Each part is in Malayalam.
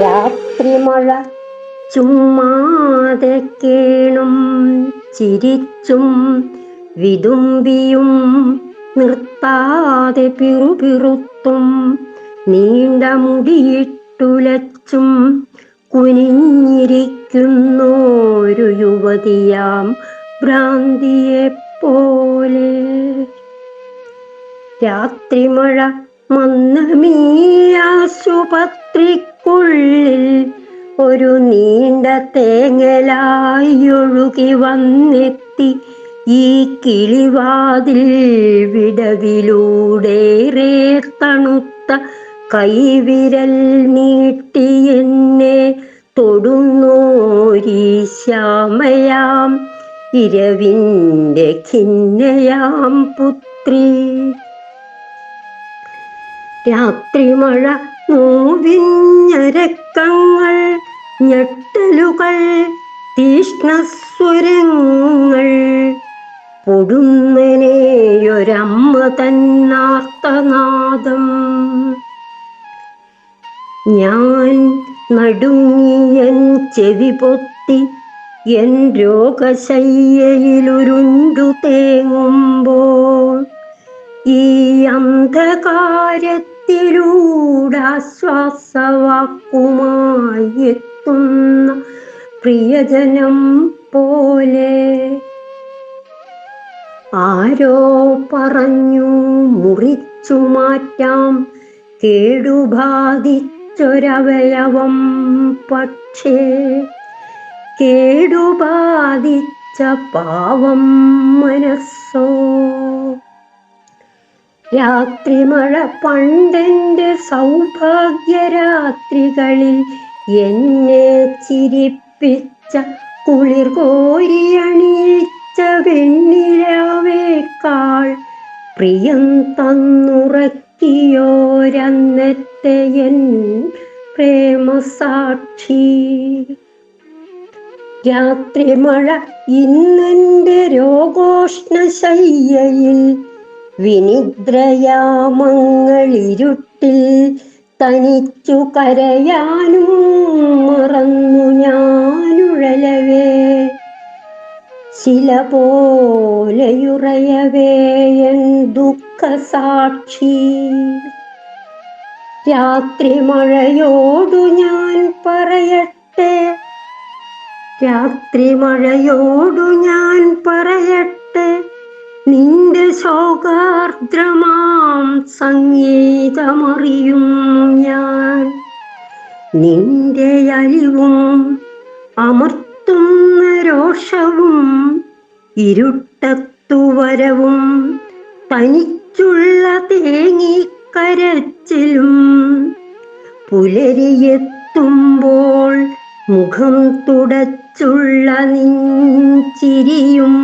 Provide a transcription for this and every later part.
രാത്രിമഴ ചുമ്മാതെ കേണും ചിരിച്ചും വിതുമ്പിയും നിർത്താതെ പിറുപിറുത്തും നീണ്ട മുടിയിട്ടുലച്ചും കുനിഞ്ഞിരിക്കുന്നോരു യുവതിയാം ഭ്രാന്തിയെ പോലെ രാത്രിമഴ മന്ദമീ ആശുപത്രിക്കുള്ളിൽ ഒരു നീണ്ട തേങ്ങലായി ഒഴുകി വന്നെത്തി. ഈ കിളിവാതിൽ വിടവിലൂടേറെ തണുത്ത കൈവിരൽ നീട്ടി എന്നെ തൊടുന്നോരീ ശ്യാമയാം. ഇരവിന്റെ ഖിന്നയാം പുത്രി. രാത്രിമഴ നോവിഞ്ഞരക്കങ്ങൾ ഞെട്ടലുകൾ തീഷ്ണസ്വരങ്ങൾ. പൊടുന്നനെയൊരമ്മ തന്നാർത്തനാദം ഞാൻ നടുങ്ങിയൻ ചെവി പൊത്തി എൻ രോഗശയ്യയിലുരുണ്ടു തേങ്ങുമ്പോൾ ഈ അന്ധകാരത്തിലൂടാശ്വാസവാക്കുമായി എത്തുന്ന പ്രിയജനം പോലെ ആരോ പറഞ്ഞു മുറിച്ചു മാറ്റാം കേടുബാധിച്ചൊരവയവം പക്ഷേ കേടുബാധിച്ച പാവം മനസ്സോ രാത്രിമഴ പണ്ടെന്റെ സൗഭാഗ്യരാത്രികളിൽ എന്നെ ചിരിപ്പിച്ച കുളിർ കോരിയണിയിച്ച വെണ്ണിലാവേക്കാൾ പ്രിയം തന്നുറക്കിയോരന്നത്തെ എൻ പ്രേമസാക്ഷി. രാത്രിമഴ ഇന്നെന്റെ രോഗോഷ്ണശയ്യയിൽ വിനിദ്രയാമങ്ങളിരുട്ടിൽ തനിച്ചു കരയാനും മറന്നു ഞാനുഴലവേ. ശില പോലെയുറയവേ എൻ ദുഃഖസാക്ഷി. രാത്രിമഴയോടു ഞാൻ പറയട്ടെ. രാത്രി മഴയോടു ഞാൻ പറയട്ടെ. നിന്റെ ശോകാർദ്രമാം സംഗീതമറിയും ഞാൻ. നിന്റെ അലിവും അമർത്തുന്ന രോഷവും ഇരുട്ടത്തുവരവും തനിച്ചുള്ള തേങ്ങിക്കരച്ചിലും പുലരിയെത്തുമ്പോൾ മുഖം തുടച്ചുള്ള നിഞ്ചിരിയും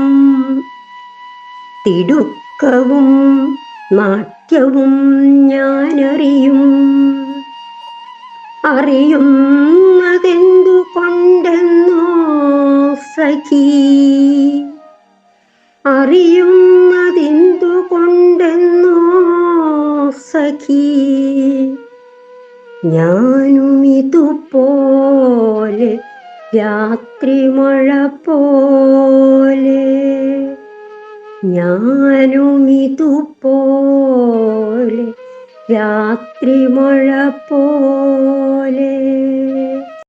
തിടുക്കവും നാട്യവും ഞാനറിയും. അറിയുന്നതെന്തു കൊണ്ടെന്നോ സഖി. അറിയുന്നതെന്തു കൊണ്ടെന്നോ സഖി. ഞാനും ഇതുപോലെ രാത്രി മഴ പോലെ ഞാനും ഇതുപോലെ രാത്രിമഴ പോലെ